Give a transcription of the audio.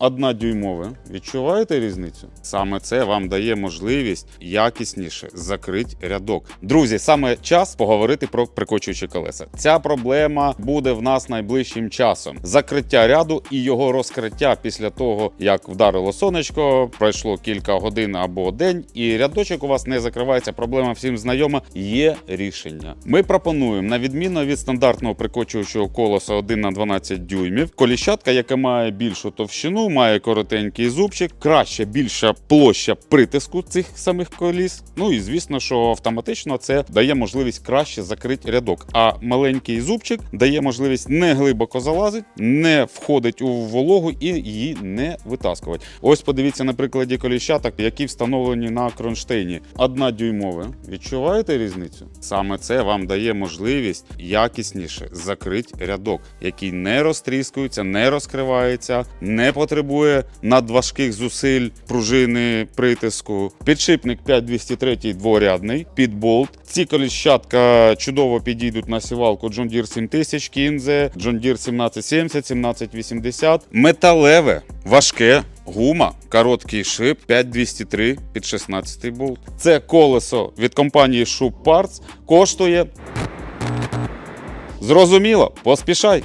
1 дюймове. Відчуваєте різницю? Саме це вам дає можливість якісніше закрити рядок. Друзі, саме час поговорити про прикочуючі колеса. Ця проблема буде в нас найближчим часом. Закриття ряду і його розкриття після того, як вдарило сонечко, пройшло кілька годин або день, і рядочок у вас не закривається. Проблема всім знайома. Є рішення. Ми пропонуємо на відміну від стандартного прикочуючого колеса 1 на 12 дюймів, коліщатка, яка має більшу товщину, має коротенький зубчик, краща, більша площа притиску цих самих коліс. Ну і звісно, що автоматично це дає можливість краще закрити рядок. А маленький зубчик дає можливість не глибоко залазити, не входить у вологу і її не витаскувати. Ось подивіться на прикладі коліщаток, які встановлені на кронштейні. Одна дюймове. Відчуваєте різницю? Саме це вам дає можливість якісніше закрити рядок, який не розтріскується, не розкривається, не потребує надважких зусиль пружини притиску. Підшипник 5203 дворядний під болт. Ці коліщатка чудово підійдуть на сівалку John Deere 7000 Кінзе, John Deere 1770, 1780. Металеве, важке. Гума, короткий шип 5203 під 16 болт. Це колесо від компанії Shub Parts коштує. Зрозуміло, поспішай.